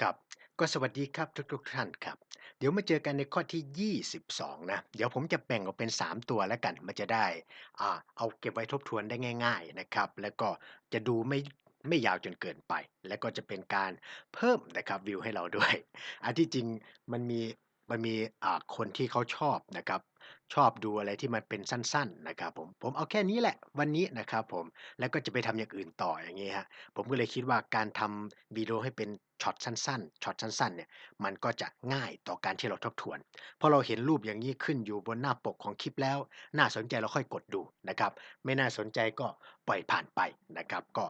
ครับ ก็สวัสดีครับทุกๆท่านครับ เดี๋ยวมาเจอกันในข้อที่ 22 นะ เดี๋ยวผมจะแบ่งออกเป็น 3 ตัวแล้วกัน มันจะได้อ่าเอาเก็บไว้ทบทวนได้ง่าย ๆนะครับ แล้วก็จะดูไม่ไม่ยาวจนเกินไป แล้วก็จะเป็นการเพิ่มนะครับวิวให้เราด้วย อันที่จริงมันมีมันมีอ่าคนที่เขาชอบนะครับ ชอบดูอะไรที่มันเป็นสั้น ๆ นะครับผม ผมเอาแค่นี้แหละวันนี้นะครับผม แล้วก็จะไปทำอย่างอื่นต่ออย่างงี้ครับ ผมก็เลยคิดว่าการทำวิดีโอให้เป็นช็อตสั้น ๆ ช็อตสั้น ๆ เนี่ย มันก็จะง่ายต่อการที่เราทบทวน พอเราเห็นรูปอย่างงี้ขึ้นอยู่บนหน้าปกของคลิปแล้ว น่าสนใจเราค่อยกดดูนะครับ ไม่น่าสนใจก็ปล่อยผ่านไปนะครับ ก็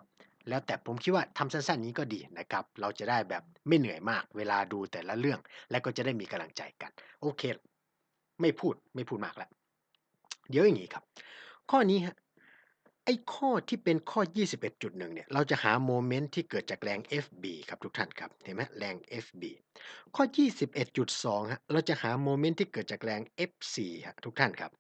แล้วแต่ผมคิดว่าทำสั้น ๆ นี้ก็ดีนะครับ เราจะได้แบบไม่เหนื่อยมากเวลาดูแต่ละเรื่อง และก็จะได้มีกำลังใจกัน โอเค ไม่พูดไม่พูดมากแล้วเดี๋ยวอย่างงี้ครับ ข้อนี้ครับไอ้ข้อที่เป็นข้อ 21.1 เนี่ย เราจะหาโมเมนต์ที่เกิดจากแรง FB ครับทุกท่านครับ เห็นไหมแรง FB ข้อ 21.2ครับเราจะหาโมเมนต์ที่เกิดจากแรง FC ครับทุกท่านครับ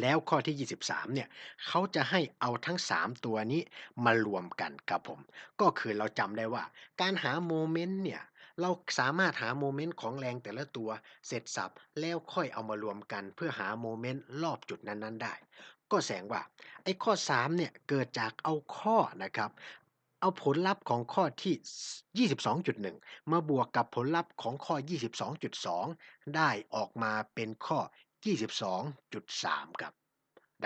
แล้วข้อที่ 23 เนี่ย เขาจะให้เอาทั้ง 3 ตัวนี้มารวมกันครับผม ก็คือเราจำได้ว่า การหาโมเมนต์เนี่ย เราสามารถหาโมเมนต์ของแรงแต่ละตัวเสร็จสรรพแล้วค่อยเอามารวมกันเพื่อหาโมเมนต์รอบจุดนั้นๆได้ ก็แสดงว่า ไอ้ข้อ 3 เนี่ย เกิดจากเอาข้อนะครับ เอาผลลัพธ์ของข้อที่ 22.1 มาบวกกับผลลัพธ์ของข้อ 22.2 ได้ออกมาเป็นข้อ 22.3 ครับ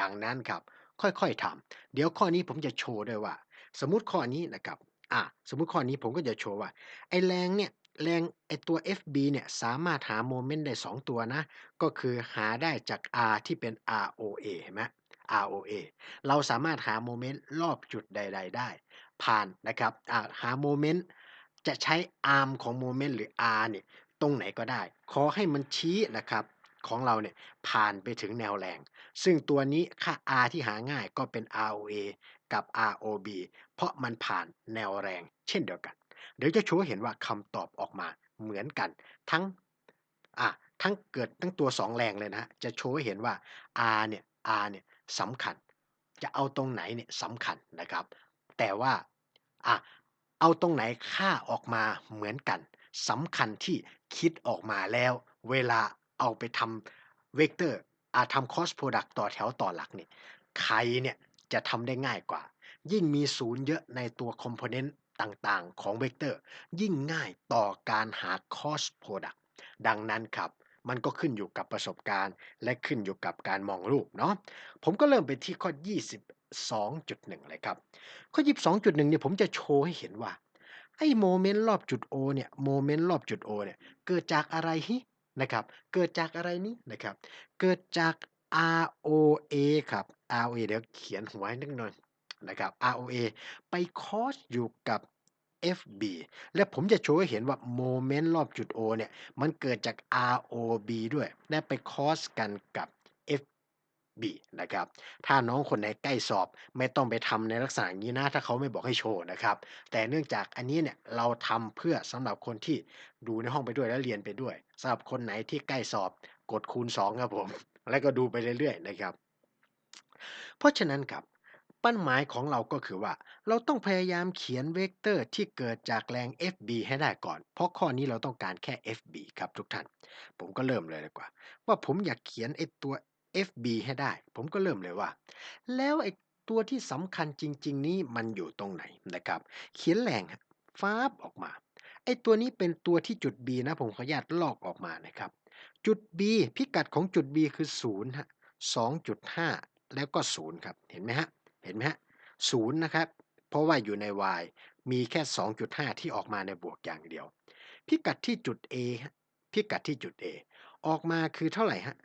ดังนั้นครับ ค่อยๆทำเดี๋ยวข้อนี้ผมจะโชว์ด้วยว่า สมมติข้อนี้นะครับอ่าสมมุติข้อนี้ผมก็จะโชว์ว่า ไอ้แรงเนี่ย แรงไอตัว FB เนี่ยสามารถหาโมเมนต์ได้ 2 ตัวนะ ก็คือหาได้จาก R ที่เป็น ROA เห็นไหม ROA เราสามารถหาโมเมนต์รอบจุดใด ๆ ได้ ผ่านนะครับหาโมเมนต์จะใช้ Arm ของโมเมนต์หรือ R เนี่ยตรงไหนก็ได้ ขอให้มันชี้นะครับของเราเนี่ยผ่านไปถึงแนวแรง ซึ่งตัวนี้ค่า R ที่หาง่ายก็เป็น ROA กับ ROB เพราะมันผ่านแนวแรงเช่นเดียวกัน เดี๋ยวจะโชว์ให้เห็นว่าคำตอบออกมาเหมือนกัน ทั้งอ่าทั้งเกิดทั้งตัว2แรงเลยนะ จะโชว์ให้เห็นว่า R เนี่ย R เนี่ยสำคัญ จะเอาตรงไหนเนี่ยสำคัญนะครับ แต่ว่าอ่าเอาตรงไหนค่าออกมาเหมือนกันสำคัญที่คิดออกมาแล้ว เวลาเอาไปทำเวกเตอร์อ่าทำ Cross Product ต่อแถวต่อหลักเนี่ยใครเนี่ยจะทำได้ง่ายกว่า ยิ่งมีศูนย์เยอะในตัวคอมโพเนนต์ ต่างๆ ของเวกเตอร์ ยิ่งง่ายต่อการหา Cross Product ดังนั้นครับ มันก็ขึ้นอยู่กับประสบการณ์ และขึ้นอยู่กับการมองรูปเนาะผมก็เริ่มไปที่ข้อ 22.1 เลยครับ ข้อ 22.1เนี่ยผมจะโชว์ให้เห็นว่า ไอ้โมเมนต์รอบจุด O เนี่ยโมเมนต์รอบจุด O เนี่ยเกิดจากอะไรฮินะครับ เกิดจากอะไรนี้นะครับ เกิดจาก ROA ครับ ROA เดี๋ยวเขียนหัวให้นิดหน่อย นะครับ ROA ไป cross อยู่กับ FB และผมจะโชว์ให้เห็นว่าโมเมนต์รอบจุด O เนี่ย มันเกิดจาก ROB ด้วย และไป cross กันกับ FB นะครับ ถ้าน้องคนไหนใกล้สอบไม่ต้องไปทำในลักษณะอย่างงี้นะ ถ้าเขาไม่บอกให้โชว์นะครับ แต่เนื่องจากอันนี้เนี่ย เราทำเพื่อสำหรับคนที่ดูในห้องไปด้วยและเรียนไปด้วยสำหรับคนไหนที่ใกล้สอบกดคูณ 2 ครับผม แล้วก็ดูไปเรื่อยๆนะครับ เพราะฉะนั้นครับ ป้าหมายของเราก็คือว่า เราต้องพยายามเขียนเวกเตอร์ที่เกิดจากแรง FB ให้ได้ก่อน เพราะข้อนี้เราต้องการแค่ FB ครับทุกท่าน ผมก็เริ่มเลยดีกว่า ว่าผมอยากเขียนไอ้ตัว FB ให้ได้ ผมก็เริ่มเลยว่า แล้วไอ้ตัวที่สำคัญจริง ๆ นี้มันอยู่ตรงไหนนะครับ เขียนแรงฟ้าบออกมาไอ้ตัวนี้เป็นตัวที่จุด B นะผมขออนุญาตลอกออกมานะครับ จุด B พิกัดของจุด B คือ0ฮะ2.5 แล้วก็ 0 ครับ เห็นไหมฮะ เห็นไหมฮะ0นย์นะครับ เพราะว่าอยู่ใน Y มีแค่ 2.5 ที่ออกมาในบวกอย่างเดียว พิกัดที่จุด A พิกัดที่จุด A ออกมาคือเท่าไหร่ฮะ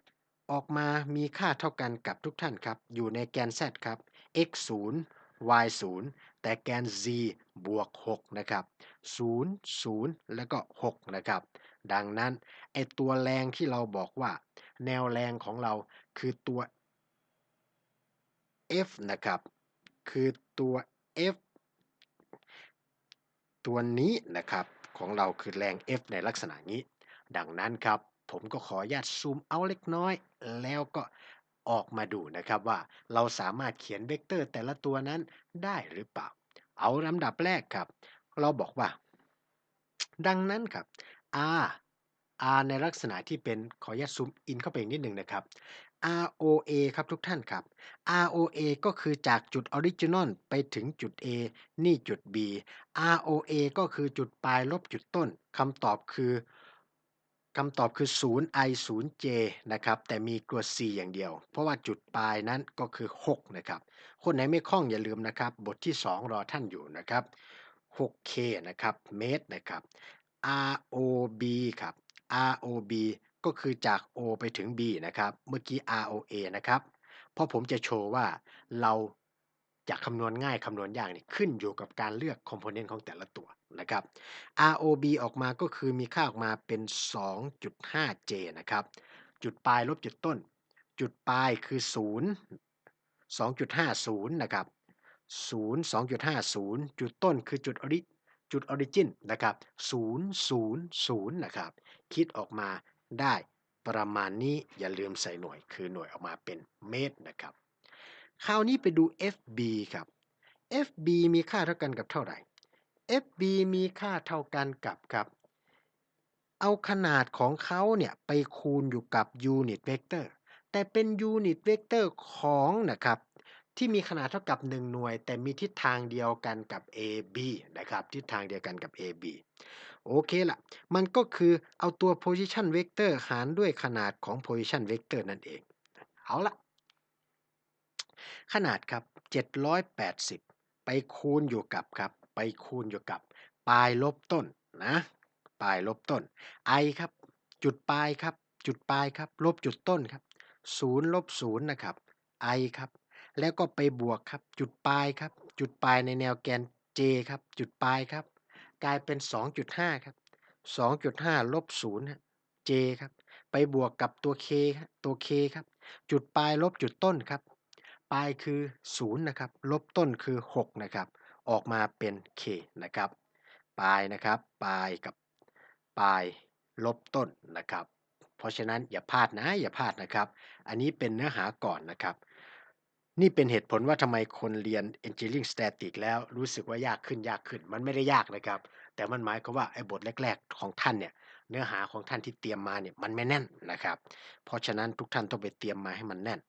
ออกมามีค่าเท่ากันกับทุกท่านครับ อยู่ในแกน Z ครับ x 0 y 0แต่แกน z บวก 6 นะครับ 0 0 แล้วก็ 6 นะครับ ดังนั้น ไอตัวแรงที่เราบอกว่า แนวแรงของเราคือตัว F นะครับ คือตัว F ตัวนี้นะครับของเราคือแรง F ในลักษณะนี้ ดังนั้นครับ ผมก็ขออนุญาตซูมเอาเล็กน้อย แล้วก็ออกมาดูนะครับว่าเราสามารถเขียนเวกเตอร์แต่ละตัวนั้นได้หรือเปล่า เอาลำดับแรกครับ เราบอกว่า ดังนั้นครับ R R ในลักษณะที่เป็นขออนุญาตซูมอินเข้าไปอีกนิดหนึ่งนะครับ ROA ครับทุกท่านครับ ROA ก็คือจากจุดออริจินอลไปถึงจุด A นี่จุด B ROA ก็คือจุดปลายลบจุดต้นคำตอบคือคำตอบคือ 0 i 0 j นะครับ แต่มีกลัว c อย่างเดียว เพราะว่าจุดปลายนั้นก็คือ 6 นะครับ คนไหนไม่คล่องอย่าลืมนะครับ บทที่ 2 รอท่านอยู่นะครับ 6k นะครับ เมตรนะครับ ROB ครับ ROB ก็คือจาก O ไปถึง B นะครับ เมื่อกี้ ROA นะครับ เพราะผมจะโชว์ว่าเราจะคำนวณง่ายคำนวณยากนี่ขึ้นอยู่กับการเลือกคอมโพเนนต์ของแต่ละตัวนะครับ ROB ออกมาก็คือมีค่าออกมาเป็น 2.5J นะครับ จุดปลายลบจุดต้น จุดปลายคือ 0 2.50 นะครับ 0 2.50 จุดต้นคือจุดออริจุดออริจินนะครับ 000 นะครับ คิดออกมา ได้ประมาณนี้อย่าลืมใส่หน่วยคือหน่วยออกมาเป็นเมตรนะครับ คราวนี้ไปดู FB ครับ FB มีค่าเท่ากันกับเท่าไหร่ FB มีค่าเท่ากันกับครับ เอาขนาดของเขาเนี่ยไปคูณอยู่กับ unit vector แต่เป็น unit vector ของนะครับที่มีขนาดเท่ากับ 1 หน่วย แต่มีทิศทางเดียวกันกับ AB นะครับทิศทางเดียวกันกับ AB โอเคละมันก็คือเอาตัว position vector หารด้วยขนาดของ position vector นั่นเอง เอาละขนาดครับ 780 ไปคูณอยู่กับครับ ไปคูณอยู่กับ ปลายลบต้นนะ ปลายลบต้น i ครับ จุดปลายครับ จุดปลายครับ ลบจุดต้นครับ0ลบ0นะครับ i ครับ แล้วก็ไปบวกครับ จุดปลายครับ จุดปลายในแนวแกน j ครับ จุดปลายครับ กลายเป็น 2.5 ครับ 2.5 ลบ0 j ครับ ไปบวกกับตัว k ตัว k ครับ จุดปลายลบจุดต้นครับ ปลายคือ 0 นะครับ ลบต้นคือ 6 นะครับ ออกมาเป็น k นะครับ ปลายนะครับ ปลายกับปลายลบต้นนะครับ เพราะฉะนั้นอย่าพลาดนะ อย่าพลาดนะครับ อันนี้เป็นเนื้อหาก่อนนะครับ นี่เป็นเหตุผลว่าทำไมคนเรียน Engineering Static แล้วรู้สึกว่ายากขึ้นยากขึ้น มันไม่ได้ยากนะครับ แต่มันหมายความว่าไอ้บทแรก ๆ ของท่านเนี่ย เนื้อหาของท่านที่เตรียมมาเนี่ยมันไม่แน่นนะครับ เพราะฉะนั้นทุกท่านต้องไปเตรียมมาให้มันแน่น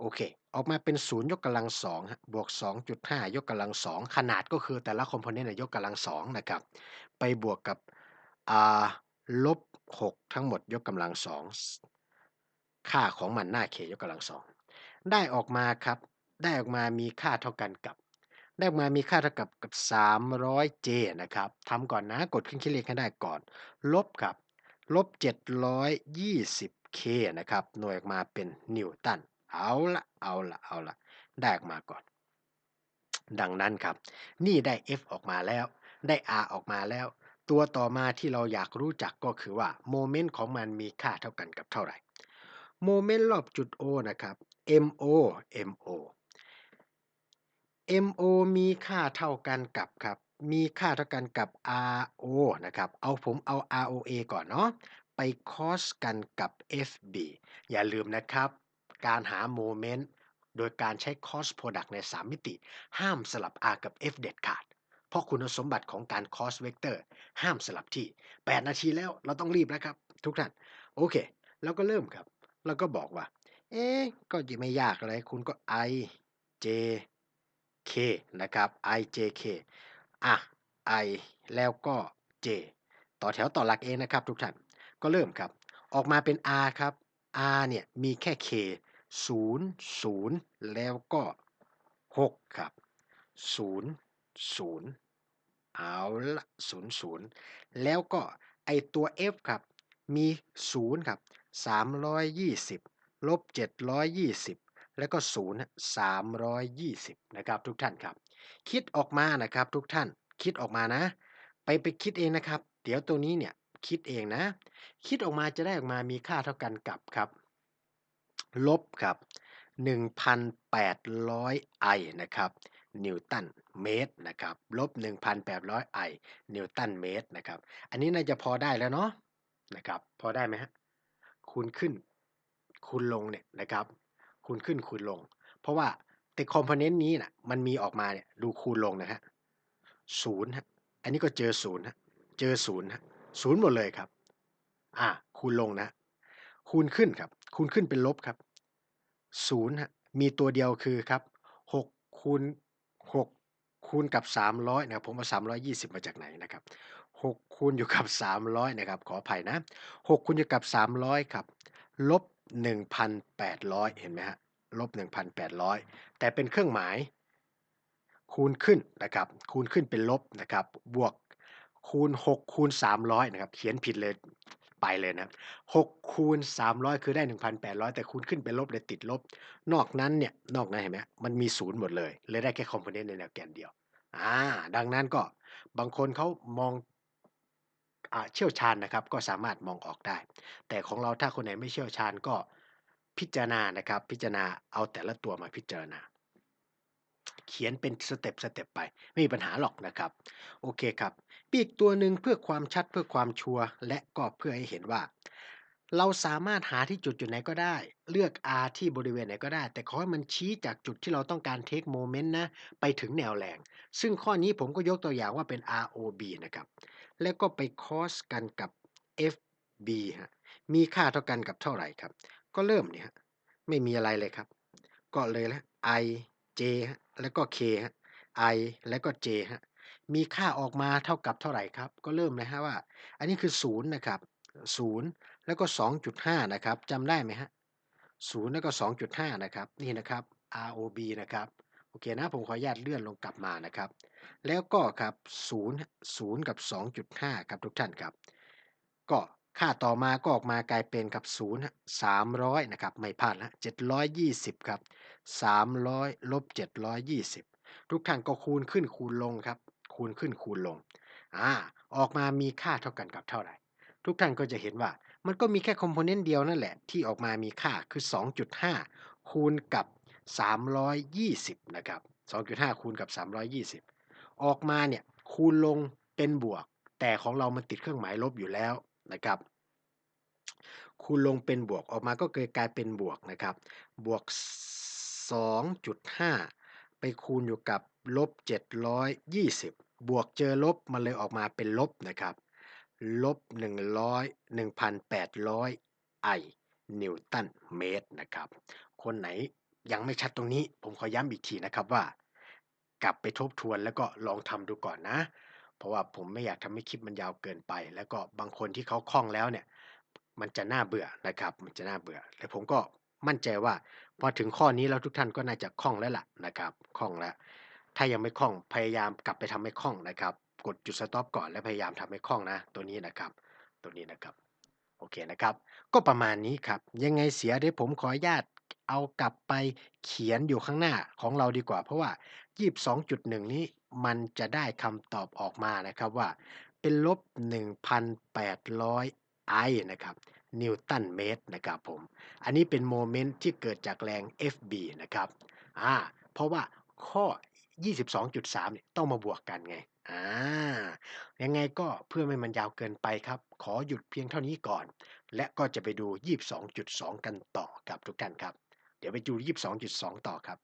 โอเค ออกมาเป็น 0 ยกกำลัง2บวก 2.5 ยกกำลัง 2 ขนาดก็คือแต่ละคอมโพเนนต์ยกกำลัง2นะครับ ไปบวกกับอ่าลบ 6 ทั้งหมดยกกำลัง 2 ค่าของมันหน้าเคยกกำลัง2 ได้ออกมาครับ ได้ออกมามีค่าเท่ากันกับ ได้ออกมามีค่าเท่ากับกับ 300J นะครับทำก่อนนะกดขึ้นคิดเลขให้ได้ก่อน ลบครับ ลบ 720K นะครับ หน่วยออกมาเป็นนิวตัน เอาละเอาละเอาละได้ออกมาก่อน ดังนั้นครับ นี่ได้ F ออกมาแล้ว ได้ R ออกมาแล้ว ตัวต่อมาที่เราอยากรู้จักก็คือว่าโมเมนต์ของมันมีค่าเท่ากันกับเท่าไหร่โมเมนต์รอบจุด O นะครับ MO MO MO มีค่าเท่ากันกับครับ มีค่าเท่ากันกับ RO นะครับ เอาผมเอา ROA ก่อนเนาะ ไปคอสกันกับ FB อย่าลืมนะครับ การหาโมเมนต์โดยการใช้ cross product ใน 3 มิติ ห้ามสลับ R กับ F เด็ดขาด เพราะคุณสมบัติของการ cross vector ห้ามสลับที่ 8 นาทีแล้วเราต้องรีบแล้วครับ ทุกท่าน โอเค แล้วก็เริ่มครับ แล้วก็บอกว่า เอ๊ะ ก็ยังไม่ยากอะไร คุณก็ i j k นะครับ i j k อะ i แล้วก็ j ต่อแถวต่อหลักเองนะครับทุกท่าน ก็เริ่มครับ ออกมาเป็น r ครับ r เนี่ยมีแค่ k 0 0 แล้วก็ 6 ครับ 0 0 เอาละ0 0 แล้วก็ไอตัว f ครับ มี 0 ครับ 320 ลบ 720 แล้วก็0 320 นะครับทุกท่านครับ คิดออกมานะครับทุกท่านคิดออกมานะ ไปไปคิดเองนะครับ เดี๋ยวตัวนี้เนี่ยคิดเองนะ คิดออกมาจะได้ออกมามีค่าเท่ากันกับครับ ลบครับ1,800ไอนะครับนิวตันเมตรนะครับลบ1,800ไอนิวตันเมตรนะครับ อันนี้น่าจะพอได้แล้วเนาะนะครับ พอได้ไหมฮะคูณขึ้น คูณลงเนี่ยนะครับคูณขึ้นคูณลง เพราะว่าแต่คอมโพเนนต์นี้นะมันมีออกมาเนี่ยดูคูณลงนะฮะศูนย์ฮะอันนี้ก็เจอศูนย์ฮะเจอศูนย์ฮะศูนย์หมดเลยครับ อ่าคูณลงนะ คูณขึ้นครับ คูณขึ้นเป็นลบครับศูนย์ฮะมีตัวเดียวคือครับหกคูณหกคูณกับสามร้อยนะครับผมเอาสามร้อยยี่สิบมาจากไหนนะครับหกคูณอยู่กับสามร้อยนะครับขออภัยนะหกคูณอยู่กับสามร้อยครับลบ หนึ่งพันแปดร้อยเห็นไหมฮะลบหนึ่งพันแปดร้อยแต่เป็นเครื่องหมาย คูณขึ้นนะครับ คูณขึ้นเป็นลบนะครับ บวกคูณ 6 คูณ 300 นะครับ เขียนผิดเลยไปเลยนะ6คูณ 300 คือได้ 1,800 แต่คูณขึ้นเป็นลบเลยติดลบ นอกนั้นเนี่ย นอกนั้นเห็นไหมมันมีศูนย์หมดเลย เลยได้แค่คอมโพเนนต์ในแนวแกนเดียว อ่า ดังนั้นก็บางคนเขามอง เชี่ยวชาญนะครับก็สามารถมองออกได้ แต่ของเราถ้าคนไหนไม่เชี่ยวชาญก็พิจารณานะครับ พิจารณาเอาแต่ละตัวมาพิจารณา เขียนเป็นสเต็ปสเต็ปไป ไม่มีปัญหาหรอกนะครับ โอเคครับปีกตัวหนึ่งเพื่อความชัดเพื่อความชัวร์และก็เพื่อให้เห็นว่า เราสามารถหาที่จุดจุดไหนก็ได้ เลือก R ที่บริเวณไหนก็ได้ แต่ขอให้มันชี้จากจุดที่เราต้องการ take moment นะ ไปถึงแนวแรง ซึ่งข้อนี้ผมก็ยกตัวอย่างว่าเป็น ROB นะครับ แล้วก็ไป cross กันกับ FB ฮะ มีค่าเท่ากันกับเท่าไหร่ครับ ก็เริ่มเนี่ยฮะไม่มีอะไรเลยครับ ก็เลยแล้ว I J ฮะ แล้วก็ K ฮะ I แล้วก็ J ฮะ มีค่าออกมาเท่ากับเท่าไหร่ครับ ก็เริ่มเลยฮะว่า อันนี้คือ 0 นะครับ 0 แล้วก็ 2.5 นะครับจำได้ไหมฮะ0แล้วก็ 2.5 นะครับ นี่นะครับ ROB นะครับ อเคนะผมขออนุญาตเลื่อนลงกลับมานะครับ แล้วก็ครับ0 0กับ 2.5 ครับทุกท่านครับ ก็ค่าต่อมาก็ออกมากลายเป็นกับ 0 300 นะครับ ไม่พลาดนะ720 ครับ 300ลบ720 ทุกท่านก็คูณขึ้นคูณลงครับ คูณขึ้นคูณลงอ่าออกมามีค่าเท่ากันกับเท่าไหร่ ทุกท่านก็จะเห็นว่ามันก็มีแค่คอมโพเนนต์เดียวนั่นแหละ ที่ออกมามีค่าคือ 2.5 คูณกับ 320 นะครับ 2.5 คูณกับ 320 ออกมาเนี่ยคูณลงเป็นบวก แต่ของเรามันติดเครื่องหมายลบอยู่แล้วนะครับ คูณลงเป็นบวกออกมาก็เกิดกลายเป็นบวกนะครับ บวก 2.5 ไปคูณอยู่กับลบ 720 บวกเจอลบมันเลยออกมาเป็นลบนะครับลบ 100 1,800 ไอนิวตันเมตรนะครับ คนไหน ยังไม่ชัดตรงนี้ ผมขอย้ำอีกทีนะครับว่า กลับไปทบทวนแล้วก็ลองทำดูก่อนนะ เพราะว่าผมไม่อยากทำให้คลิปมันยาวเกินไป แล้วก็บางคนที่เขาคล่องแล้วเนี่ย มันจะน่าเบื่อนะครับ มันจะน่าเบื่อและผมก็มั่นใจว่า พอถึงข้อนี้แล้วทุกท่านก็น่าจะคล่องแล้วล่ะนะครับคล่องแล้ว ถ้ายังไม่คล่องพยายามกลับไปทำให้คล่องนะครับ กดจุดสต็อปก่อนและพยายามทำให้คล่องนะ ตัวนี้นะครับ ตัวนี้นะครับ โอเคนะครับ ก็ประมาณนี้ครับ ยังไงเสียเดี๋ยวผมขออนุญาต เอากลับไปเขียนอยู่ข้างหน้าของเราดีกว่า เพราะว่า 22.1 นี้มันจะได้คำตอบออกมานะครับว่า เป็นลบ 1,800 ไอนะครับนิวตันเมตรนะครับผม อันนี้เป็นโมเมนต์ที่เกิดจากแรง FB นะครับอ่าเพราะว่าข้อ 22.3เนี่ยต้องมาบวกกันไงอ่ายังไงก็เพื่อไม่มันยาวเกินไปครับ ขอหยุดเพียงเท่านี้ก่อน และก็จะไปดู 22.2 กันต่อกับทุกท่านครับ เดี๋ยวไปดู 22.2 ต่อครับ